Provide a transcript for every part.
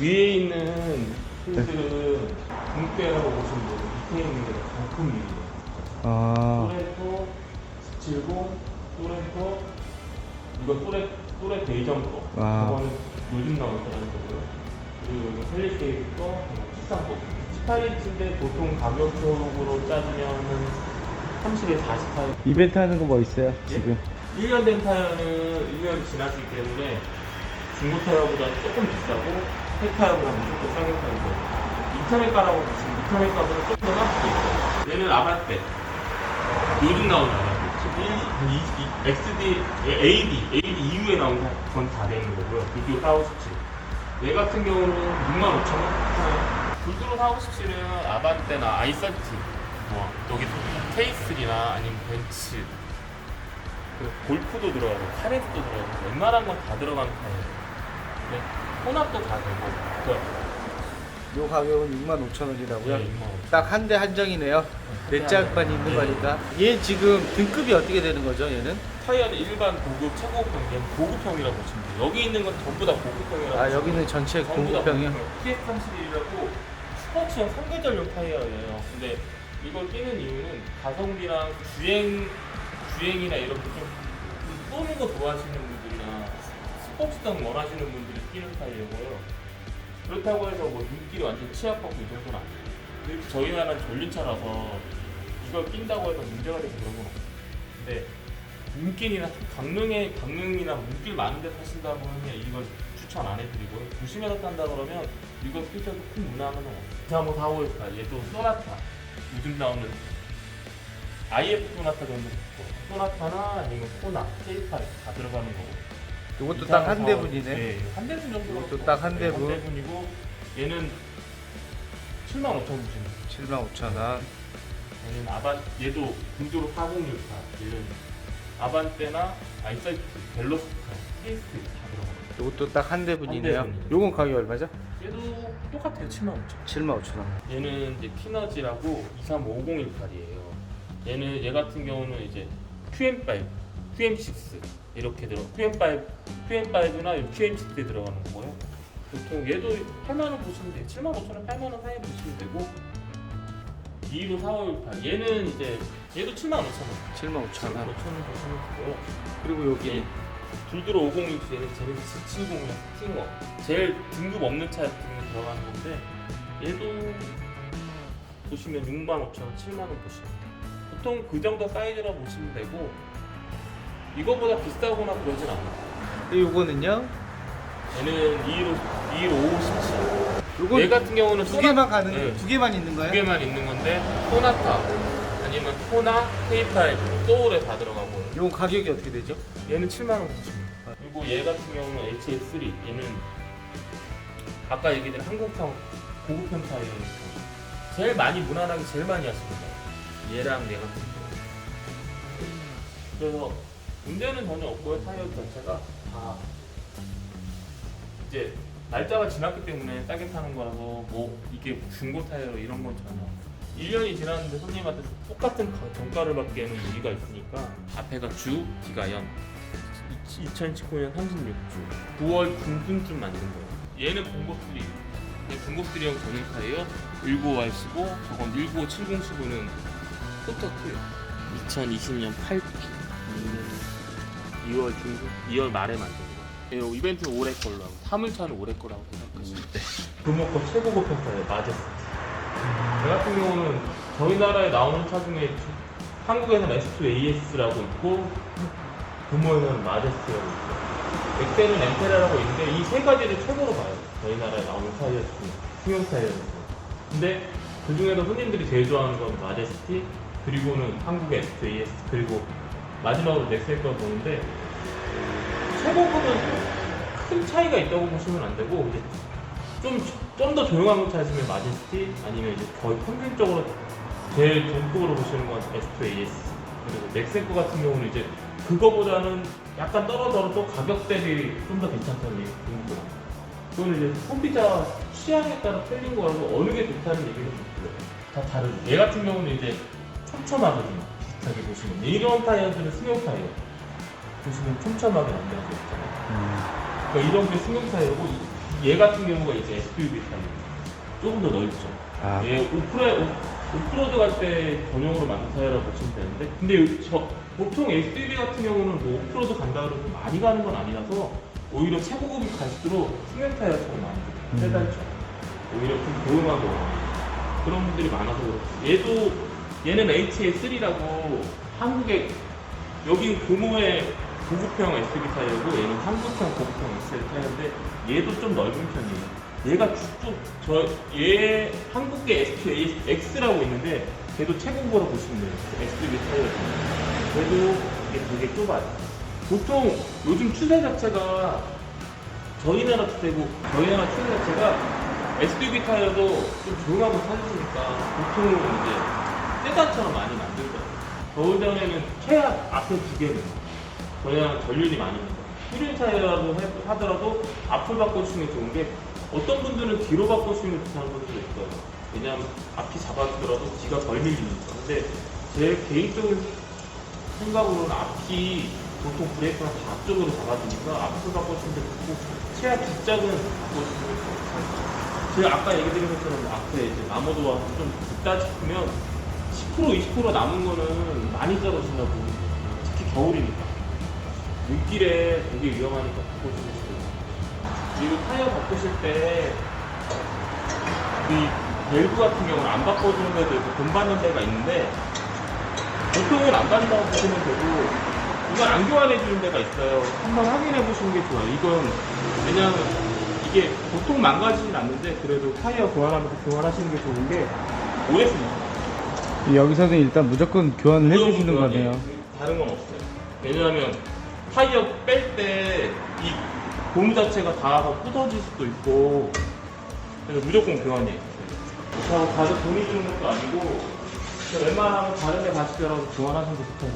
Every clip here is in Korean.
위에 있는 휠들은 등대라고 보시면 되고 밑에 있는 게 정품 휠이에요. 아, 또레토 770, 또레토 이거 또레 또레 베이전 거. 와. 저거는 요즘 나온 거라는 거고요. 그리고 이거 셀리케이트 거, 13거. 18인치인데 보통 가격적으로 따지면은 30에 48. 이벤트 하는 거 뭐 있어요? 지금? 1년 된 타이어는 1년이 지났기 때문에 중고 타이어보다 조금 비싸고 새 타이어보다 무조건 싸게 팔고 인터넷 가라고 보시면 인터넷 가보다 조금 더 낫게 있어요. 얘는 아반떼. 요즘 1, 2, XD, AD, AD 이후에 나온 건다 되는 거고요. 비디오 457 얘 같은 경우는 65,000원. 불도로 457은 아반떼나 아이서티 뭐 여기 K3나 아니면 벤츠 그 골프도 들어가고 카레도 들어가고 웬만한 건 다 들어가는 타입이에요. 근데 혼합도 다 되고 그요 가격은 65,000원이라고요? 네, 뭐. 딱한 대 한정이네요. 내 짝만 있는 네. 거니까. 얘 지금 등급이 어떻게 되는 거죠, 얘는? 타이어는 일반 고급 최고급형, 얘는 고급형이라고 보시면 돼요. 여기 있는 건 전부 다 고급형이라고. 아, 여기는 전체 공급형이요? TS31이라고 스포츠형 3계절용 타이어예요. 근데 이걸 끼는 이유는 가성비랑 주행 주행이나 이렇게 좀 쏘는 거 좋아하시는 스포츠성 원하시는 분들이 끼는 타이어고요. 그렇다고 해서 뭐 눈길이 완전 치아받고 이 정도는 아니에요. 저희 나라는 전륜차라서 이걸 낀다고 해서 문제가 되고 그런 건 없어요. 근데 눈길이나 강릉에 강릉이나 눈길 많은 데 타신다고 하면 이걸 추천 안 해드리고요. 도심에서 탄다 그러면 이거 필터도 큰 문화는 없어요. 자뭐 458 얘도 소나타 요즘 나오는 IF 소나타 정도 소나타나 아니면 코나 K8 다 들어가는 거고. 요것도 딱 한 대분이네. 네, 한 대분 정도. 이것도 딱한 대분. 한 대분이고 얘는 7만 5천 원입니다. 75,000원. 얘는 아반 얘도 불도로 4068 얘는 아반떼나 아이사이트 벨로스타 케이스 다 들어가요. 요것도 딱 한 대분이네요. 한. 요건 가격이 얼마죠? 얘도 똑같아요 7만 5천 75,000원. 얘는 이제 키너지라고 2355018이에요 얘는 얘 같은 경우는 이제 QM5 QM6 이렇게 들어 QM5 QM5나 QM6에 들어가는 거고요 보통 얘도 8만 원 보시면 돼요 7만 5천 원 8만 원 사이 보시면 되고 2로 4518 얘는 이제 얘도 7만 5천 원 75,000원. 5천원 보시면 되고요 그리고 여기 예. 불드로 506 얘는 제네시스 706 스팅어 제일 등급 없는 차 등에 들어가는 건데 얘도 보시면 6만 5천 원, 7만 원 보시면 돼요. 보통 그 정도 사이즈라 보시면 되고 이거보다 비싸거나 그러진 않아요. 근데 요거는요? 얘는 2로 2로 57. 요건 얘 같은 경우는 두 개만 가는 네. 두 개만 있는 두 거예요? 개만 있는 건데 소나타 아니면 토나, K5, 소울에 다 들어가고 요건 가격이 어떻게 되죠? 얘는 7만 원. 그리고 얘 같은 경우는 HS3 얘는 아까 얘기드린 한국형 고급형 타이어니까 제일 많이 무난하게 제일 많이 하십니다. 얘랑 얘 같은 경우. 그래서 문제는 전혀 없고요. 타이어 자체가 다 이제 날짜가 지났기 때문에 싸게 파는 거라서 뭐 이게 중고 타이어 이런 건 전혀 없어요. 1년이 지났는데 손님한테 똑같은 가- 정가를 받기에는 무리가 있으니까 앞에가 주, 기가연. 2019년 36주 9월 중순쯤 만든 거예요. 얘는 공고3 얘 공고3형 전용차예요 19Y15 저건 1957015는 포터2요 2020년 8주 2월 중순? 2월 말에 만든 거예요 이 이벤트는 올해 걸로 하고 사물차는 올해 거라고 생각하시면 돼요. 금호급 최고급 평가예요 마제스티 저 같은 경우는 저희 나라에 나오는 차 중에 한국에서는 S2 AS라고 있고 금호에서는 마제스티라고 있고 엑셀은 엠페라라고 있는데 이 세 가지를 최고로 봐요. 저희 나라에 나오는 타이어 중에 승용 타이어에서 근데 그 중에서 손님들이 제일 좋아하는 건 마제스티 그리고는 한국의 S2 AS 그리고 마지막으로 넥셀 걸 보는데 최고급은 큰 차이가 있다고 보시면 안 되고 이제 좀좀 더 조용한 거 찾으시면 마제스티 아니면 이제 거의 평균적으로 제일 중급으로 보시는 건 S2 AS 그리고 넥센코 같은 경우는 이제 그거보다는 약간 떨어져도 가격 대비 좀 더 괜찮다는 얘기입니다. 그거는 이제 소비자 취향에 따라 틀린 거라서 어느 게 좋다는 얘기는. 다 다르죠. 얘 같은 경우는 이제 촘촘하거든요. 비슷하게 보시면 이런 타이어들은 승용 타이어 보시면 촘촘하게 만들어져 있잖아요. 그러니까 이런 게 승용 타이어고 이- 얘 같은 경우가 이제 SUV 타입 조금 더 넓죠. 아. 얘 오프로 오프로드 갈 때 전용으로 만든 타이어라고 보시면 되는데 근데 저 보통 SUV 같은 경우는 뭐 오프로드 간다 그러고 많이 가는 건 아니라서 오히려 최고급이 갈수록 승용 타이어처럼 많이 음. 세단처 오히려 좀 조용하고 그런 분들이 많아서 그렇고 얘도 얘는 HS3라고 한국에 여긴 고무의 고급형 SUV 타이어고 얘는 한국형 고급형 SUV 타이어인데 얘도 좀 넓은 편이에요. 얘가 쭉저얘 한국의 SQX라고 있는데 걔도 최고급으로 보시면 돼요. SUV 타이어. 그래도 이게 되게 좁아요. 보통 요즘 추세 자체가 저희 나라 추세고 저희 나라 추세 자체가 SUV 타이어도 좀 조용하고 타주시니까 보통은 이제 세단처럼 많이 만들더라고요. 겨울전에는 최악 앞에 두 개는 저희 나라 전륜이 많이 있는 거예요. 휘륜 타이어라고 해- 하더라도 앞을 바꿔주시는 게 좋은 게 어떤 분들은 뒤로 바꿔주시는 게 좋다는 분들도 있어요. 왜냐하면 앞이 잡아주더라도 뒤가 덜 밀리니까. 근데 제 개인적인 생각으로는 앞이 보통 브레이크가 다 앞쪽으로 잡아주니까 앞을 바꿔주는 게 좋고 최악 뒷짝은 바꿔주시는 게 좋아요. 제가 아까 얘기 드린 것처럼 앞에 이제 나무도와 좀 있다 싶으면 10% 20% 남은 거는 많이 자르신다고 특히 겨울이니까 눈길에 되게 위험하니까 바꿔주시면 좋아요. 그리고 타이어 바꾸실 때 이 밸브 같은 경우는 안 바꿔주는 데도 있고 돈 받는 데가 있는데 보통은 안 받는다고 보시면 되고 이건 안 교환해 주는 데가 있어요. 한번 확인해 보시는 게 좋아요. 이건 왜냐하면 이게 보통 망가지진 않는데 그래도 타이어 교환하면서 교환하시는 게 좋은 게 오래 씁니다. 여기서는 일단 무조건 교환을 해주시는 거네요. 다른 건 없어요. 왜냐하면 타이어 뺄 때 이 고무 자체가 닿아서 부서질 수도 있고 그래서 무조건 교환이에요. 그렇다고 가서 돈이 주는 것도 아니고 그냥 웬만하면 다른 데 가시더라도 교환하시는 게 좋다고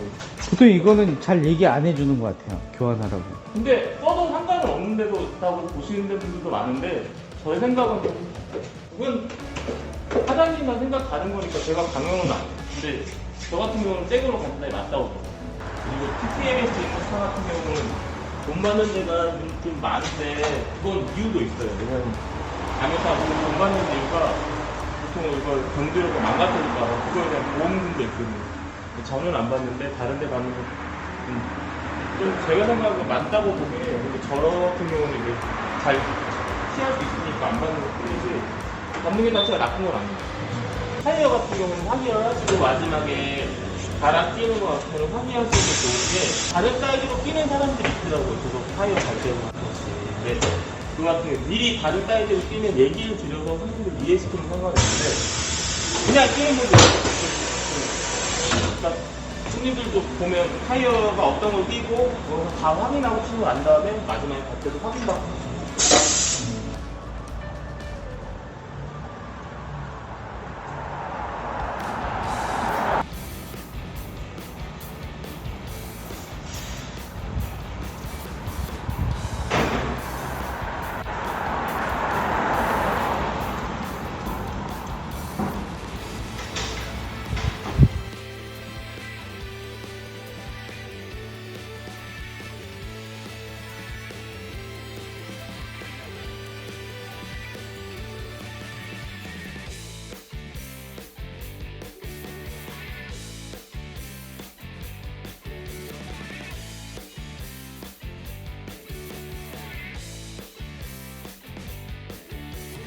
보통 이거는 잘 얘기 안 해주는 것 같아요. 교환하라고. 근데 써도 상관은 없는 데도 있다고 보시는 분들도 많은데 저의 생각은 좀 그건 사장님과 생각 다른 거니까 제가 강요는 안 해요. 근데 저 같은 경우는 새 가는 데 맞다고 봐요. 그리고 있는 차 같은 경우는 돈 받는 데가 좀- 좀 많은데 그건 이유도 있어요. 왜냐면 강요사고 돈 받는 이유가 보통 이걸 경주력을 망가뜨릴까 봐 그거에 대한 보험금도 있거든요. 저는 안 받는데 다른 데 받는 건 좀, 좀 제가 생각하기에 맞다고 보긴 해요. 근데 저 같은 경우는 이제 잘 피할 수 있으니까 안 받는 것 뿐이지 받는 게 자체가 나쁜 건 아니에요. 타이어 같은 경우는 확인을 하시고 마지막에 바람 끼는 거 같은 확인하시는 게 좋은 게 다른 사이즈로 끼는 사람들이 있더라고요. 저도 타이어 갈 때마다 그 같은 경우 미리 다른 사이즈로 끼면 얘기를 드려서 선생님들 이해시키는 상관없는데 그냥 끼는 분들 그러니까 손님들도 보면 타이어가 어떤 걸 끼고 그거 다 확인하고 치고 난 다음에 마지막에 갈 때도 확인받고